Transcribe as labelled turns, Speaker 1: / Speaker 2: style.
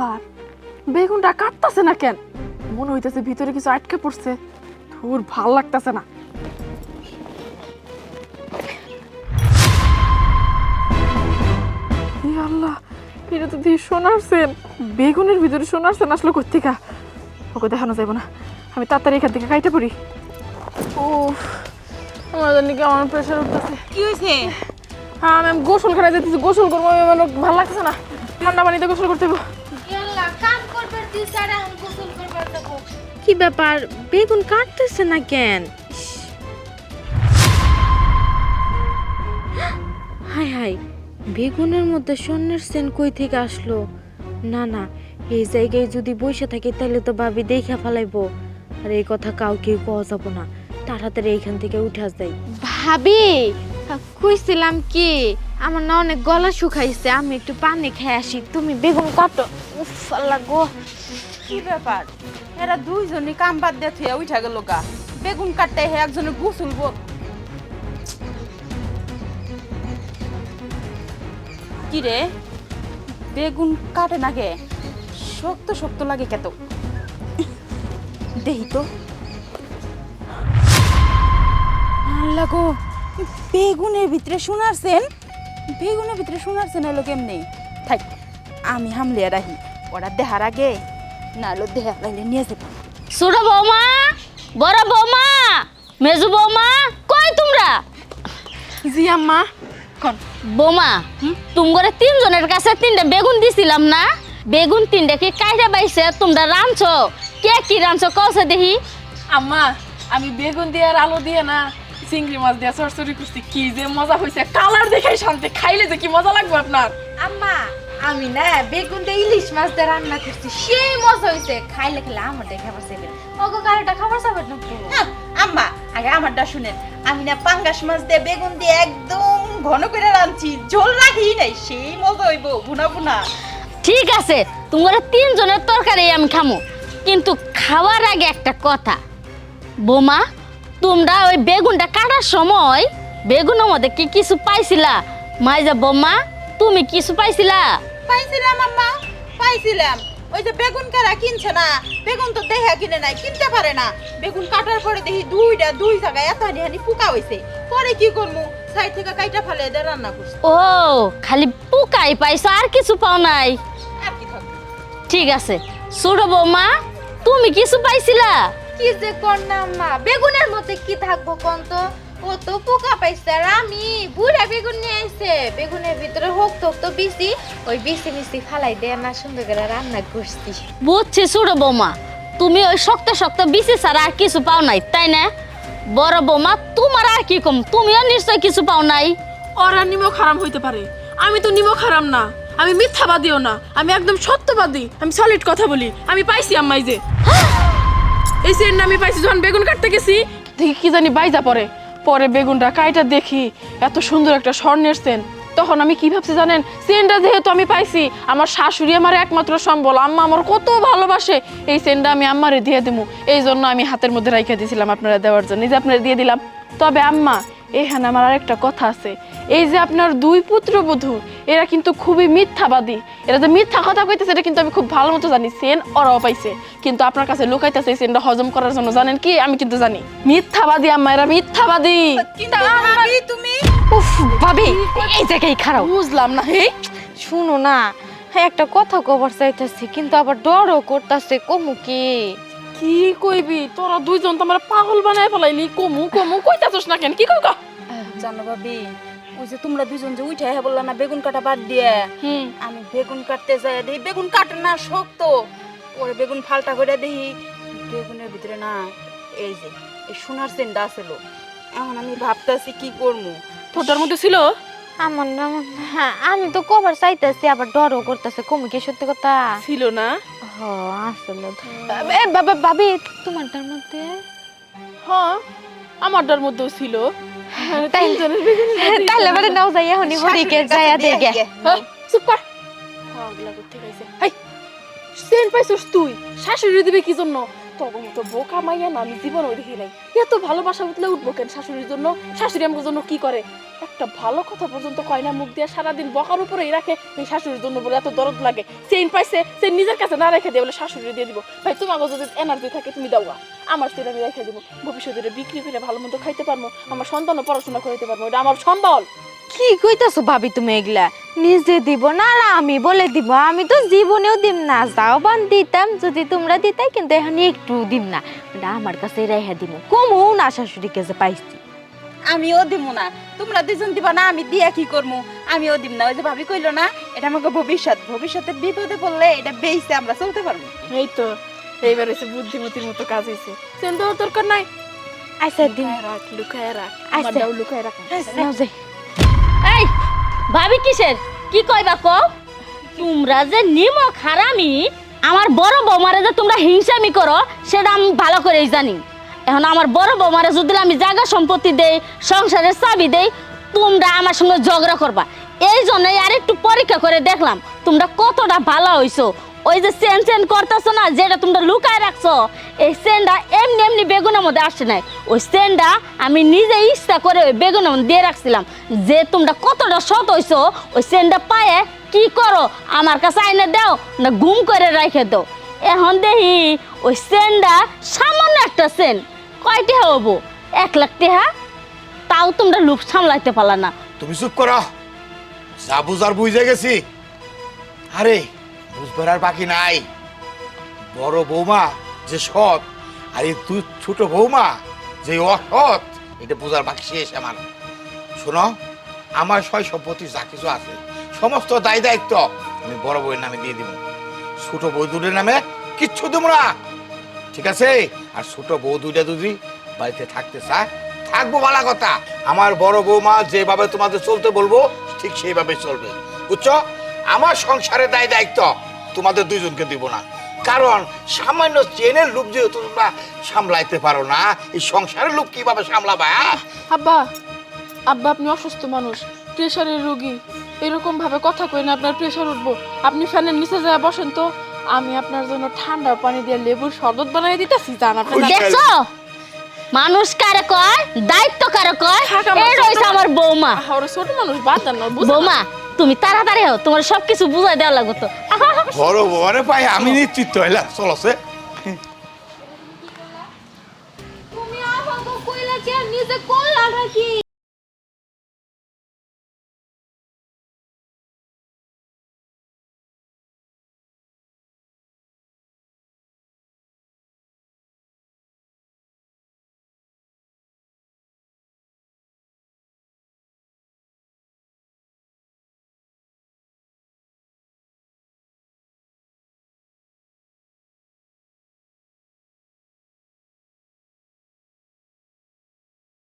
Speaker 1: ব্যাপার বেগুনটা কাটতাছে না কেন? মনে হইতেছে ভিতরে কিছু আটকে পড়ছে। ধুর ভালো লাগতাছে না। আল্লাহ এটা তো দিয়ে সোনার বেগুনের ভিতরে সোনার সেন আসলো কোথেকা ওকে দেখানো যাবে না। আমি তাড়াতাড়ি এখান থেকে কাইটা পড়ি। ও আমার জানি কি আমার প্রেশার উঠতেছে?
Speaker 2: কি হয়েছে
Speaker 1: হ্যাঁ ম্যাম গোসল করা যেতেছি গোসল করব ভালো লাগছে না। ঠান্ডা পানিতে গোসল করতে
Speaker 2: কি ব্যাপার? বেগুন কাটতেছে না কেন? হাই হাই বেগুনের মধ্যে স্বর্ণের সেন কই থেকে আসলো? না না এই জায়গায় যদি বসে থাকি তাহলে তো ভাবি দেখা ফেলাইবো। আর এই কথা কাউকে কওয়া যাব না। তাড়াতাড়ি এইখান থেকে উঠা যাই। ভাবি কইছিলাম কি, আমার না অনেক গলা শুকাইছে, আমি একটু পানি খেয়ে আসি। তুমি বেগুন কাটো। উফ, আল্লাহ গো।
Speaker 3: কি ব্যাপার? এরা দুইজনই কাম বাদ দিয়ে থুয়া উঠা গেল গা। বেগুন কাটতে হে একজনে গুছুলবো কি রে? বেগুন কাটে না কে শক্ত শক্ত লাগে কেত দেহি তো। আল্লাহ গো। বেগুনের ভিতরে শোনারছেন? বেগুনের ভিতরে শোনারছেন এলো কেমনে? থাক। আমি হামলে রাহি ওরা দেহার আগে না হলো দেহা লাইলে নিয়ে যাব
Speaker 4: ছোট বৌমা বড় বৌমা মেজু বৌমা কই তোমরা?
Speaker 1: জি আম্মা।
Speaker 4: বৌমা তোমরা তিনজনের কাছে তিনটা বেগুন দিছিলাম না? বেগুন তিনটা কি কাইটা বাইছে তোমরা রাঁধছো? কে কি রাঁধছো? কসে দেখি।
Speaker 1: আম্মা আমি বেগুন দিয়ে আর আলু দিয়ে না চিংড়ি মাছ দিয়ে সরসরি করছি কি যে মজা হয়েছে কালার দেখে শান্তি খাইলে যে কি মজা লাগবে আপনার?
Speaker 2: আম্মা আমি না বেগুন দিয়ে ইলিশ মাছ দিয়ে রান্না করছি সেই মজা হয়েছে খাইলে খেলে আমার দেখে আমার ছেলে ওগো কারোটা খাবার সাবার না
Speaker 3: আম্মা আগে আমারটা শুনেন। আমি না পাঙ্গাস মাছ দিয়ে বেগুন দিয়ে একদম ঘন করে রাঁধছি ঝোল রাখি নাই সেই মজা হইব বুনা বুনা
Speaker 4: ঠিক আছে তোমরা তিনজনের তরকারি আমি খামু। কিন্তু খাওয়ার আগে একটা কথা। বোমা তোমরা ওই বেগুনটা কাটার সময় বেগুনের মধ্যে কি কিছু পাইছিলা? মাইজা বোমা তুমি কিছু পাইছিলা?
Speaker 3: পাইছিলাম আম্মা পাইছিলাম। ওই যে বেগুন কারা কিনছে না বেগুন তো দেহা কিনে নাই কিনতে পারে না। বেগুন কাটার পরে দেখি দুইটা দুই জায়গায় এত হানি হানি পোকা হইছে। পরে কি করব সাইড থেকে কাইটা ফেলে দিয়ে রান্না করছি।
Speaker 4: ও খালি পোকাই পাইছো আর কিছু পাও নাই।
Speaker 3: আর কি থাকবে
Speaker 4: ঠিক আছে। ছোট বৌমা তুমি কিছু পাইছিলা?
Speaker 2: কি যে কর না বেগুনের মধ্যে কি থাকব কোন তো? ও তো পোকা পাইছে আর আমি বুড়া বেগুন নিয়ে আইছে। বেগুনের ভিতরে হোক তো তো বিসি ওই বিসি মিসি ফালাই দিয়ে না সুন্দর করে রান্না করছি।
Speaker 4: বুঝছি ছোট বৌমা তুমি ওই শক্ত শক্ত বিচি ছাড়া আর কিছু পাও নাই তাই না? বড় বৌমা তোমার আর কি কম? তুমিও নিশ্চয় কিছু পাও নাই।
Speaker 1: ওরা নিমক হারাম হইতে পারে। আমি তো নিমক হারাম না। আমি মিথ্যাবাদীও না। আমি একদম সত্যবাদী। আমি সলিড কথা বলি। আমি পাইছি আম্মাই যে। এই সেন্ট আমি পাইছি যখন বেগুন কাটতে গেছি। দেখি কি জানি বাইজা পরে পরে বেগুনটা কাইটা দেখি। এত সুন্দর একটা স্বর্ণের সেন। তখন আমি কি ভাবছি জানেন? সেন্টটা যেহেতু আমি পাইছি, আমার শাশুড়ি আমার একমাত্র সম্বল, আম্মা আমার কত ভালোবাসে। এই সেন্টটা আমি আম্মারে দিয়ে দেবো এই জন্য আমি হাতের মধ্যে রাইখা দিয়েছিলাম আপনারা দেওয়ার জন্য। যে আপনারা দিয়ে দিলাম। তবে আম্মা এখানে আমার আরেকটা কথা আছে। এই যে আপনার দুই পুত্রবধূ এরা কিন্তু খুবই মিথ্যাবাদী। এরা যে মিথ্যা কথা কইতেছে এটা কিন্তু আমি খুব ভালো মতো জানি। সেন ওরাও পাইছে। কিন্তু আপনার কাছে লুকাইতেছে সেনটা হজম করার জন্য জানেন কি? আমি কিন্তু জানি। মিথ্যাবাদী আম্মা এরা মিথ্যাবাদী।
Speaker 3: তুমি?
Speaker 2: উফ ভাবি এই জায়গায় খারাপ
Speaker 1: বুঝলাম না হে
Speaker 2: শুনো না। হ্যাঁ একটা কথা কবার চাইতেছি কিন্তু আবার ডরও করতেছে কমু কি?
Speaker 1: কি কইবি? তোরা দুইজন তো আমার পাগল বানায় ফেলাইলি। কমু কমু কইতাছস না কেন? কি কই কা?
Speaker 3: জানো ভাবি ওই যে তোমরা দুজন যে উঠে হ্যাঁ বললা না বেগুন কাটা বাদ দিয়ে। আমি বেগুন কাটতে যাই দেখি বেগুন কাটে না শক্ত। পরে বেগুন ফালটা করে দেখি বেগুনের ভিতরে না এই যে এই সোনার সেন্ডা আছিল এখন আমি ভাবতেছি কি করব
Speaker 1: তোটার মধ্যে ছিল?
Speaker 2: আমার না হ্যাঁ আমি তো কবার চাইতেছি আবার ডরও করতেছে। কমু কি সত্যি কথা?
Speaker 1: ছিল না।
Speaker 2: হ আসলে এ বাবা ভাবি তোমারটার মধ্যে?
Speaker 1: হ্যাঁ আমারটার মধ্যেও ছিল।
Speaker 2: তাই?
Speaker 1: তিনজনের বেগুনের মধ্যেই
Speaker 2: তাহলে। নাও যাই এখনই হরিকে যাইয়া দেখে।
Speaker 1: হ্যাঁ, চুপ কর। পাগলা আইছে? হাই, সেন্ট পাইছস তুই? শাশুড়ি দিবে কি জন্য? মতো বোকা মাইয়া দেখি নাই। এত ভালোবাসা উঠলে উঠবো কেন শাশুড়ির জন্য? শাশুড়ি আমার জন্য কি করে? একটা ভালো কথা পর্যন্ত কয় না, মুখ দিয়ে সারাদিন বকার রাখে, এই শাশুড়ির জন্য বলে এত দরদ লাগে। পাইছে সে নিজের কাছে না রেখে দিয়ে বলে শাশুড়ি দিয়ে দিব। ভাই তোমাকে যদি এনার্জি থাকে, তুমি দাও আমার সেটা আমি রেখে দিব। ভবিষ্যতে বিক্রি করে ভালো মন্দ খাইতে পারব, আমার সন্তানও পড়াশোনা করতে পারব, এটা আমার সম্বল
Speaker 2: কি কইতাছো ভাবি তুমি এগুলা। নিজে দিব না আর আমি বলে দিব। আমি তো জীবনেও দিম না। যাও বান দিতাম যদি তোমরা দিতাই কিন্তু এখন একটু দিম না। ওটা আমার কাছে রেখে দিব কমও না কাছে পাইছি।
Speaker 3: আমিও দিব না। তোমরা দুজন দিবা না আমি দিয়া কি করব আমিও দিব না। ওই যে ভাবি কইলো না এটা আমাকে ভবিষ্যৎ। ভবিষ্যতে বিপদে পড়লে এটা বেইছে আমরা চলতে পারব।
Speaker 1: এই তো এইবার এসে বুদ্ধিমতির মতো কাজ হয়েছে দেওয়ার দরকার নাই?
Speaker 2: আচ্ছা দিন।
Speaker 1: রাখ লুকায় রাখ।
Speaker 2: আচ্ছা।
Speaker 1: লুকায় রাখ।
Speaker 2: যাই।
Speaker 4: এই ভাবি কিসের? কি কইবা কো তোমরা যে নিমক হারামি, আমার বড় বৌমারে যে তোমরা হিংসামি করো, সেটা আমি ভালো করেই জানি। এখন আমার বড় বৌমারে যদি আমি জায়গা সম্পত্তি দেই, সংসারের চাবি দেই, তোমরা আমার সঙ্গে ঝগড়া করবা। এই জন্যই আর একটু পরীক্ষা করে দেখলাম, তোমরা কতটা ভালো হইছো। ওই যে চেন সেন করতেছো না, যেটা তোমরা লুকায় রাখছো, এই চেনটা এমনি এমনি বেগুনের মধ্যে আসছে নাই। ওই চেনটা আমি নিজে ইচ্ছা করে ওই বেগুনের মধ্যে দিয়ে রাখছিলাম। যে তোমরা কতটা সৎ হইছো, ওই সেনটা পায়ে কি করো, আমার কাছে আইনে দাও, না গুম করে রেখে দাও। এখন দেখি, ওই চেনটা সামান্য একটা চেন কয়টি হব? এক লাখ টেহা? তাও তোমরা লুপ সামলাইতে পারলা না।
Speaker 5: তুমি চুপ করো, যা বুঝার বুঝে গেছি। আরে বুঝবার বাকি নাই। বড় বৌমা যে সৎ, আর এই তুই ছোট বৌমা যে অসৎ, এটা বোঝার বাকি শেষ আমার। শোনো, আমার সয় সম্পত্তি যা কিছু আছে, সমস্ত দায় দায়িত্ব আমি বড় বউয়ের নামে দিয়ে দিব। ছোট বউ দুটোর নামে কিচ্ছু দেবো না। ঠিক আছে? আর ছোট বউ দুইটা দুদি বাড়িতে থাকতে চায়, থাকব ভালো কথা। আমার বড় বৌমা যেভাবে তোমাদের চলতে বলব, ঠিক সেইভাবে চলবে। বুঝছ? আমার সংসারের দায় দায়িত্ব। তোমাদের দুইজনকে দিব না। কারণ সামান্য চেনের লোক যেহেতু তোমরা সামলাইতে পারো না এই সংসারের লোক কীভাবে সামলাবা?
Speaker 1: আব্বা আব্বা আপনি অসুস্থ মানুষ প্রেশারের রোগী। এরকম ভাবে কথা কই না আপনার প্রেশার উঠবো। আপনি ফ্যানের নিচে যায় বসেন তো আমি আপনার জন্য ঠান্ডা পানি দিয়ে লেবুর শরবত বানিয়ে দিতেছি জান আপনি
Speaker 4: দেখছ? মানুষ কারে কয়? দায়িত্ব কারে কয়? এই রয়েছে আমার বৌমা।
Speaker 1: আহা, ওরা ছোট মানুষ বাদ না।
Speaker 4: বৌমা তুমি তাড়াতাড়ি হও তোমার সবকিছু বুঝাই দেওয়া লাগতো তো।
Speaker 5: বড় বড় পাই আমি নিশ্চিত হইলাম চলো সে
Speaker 2: তুমি আমাকে কইলা কি নিজে করলা নাকি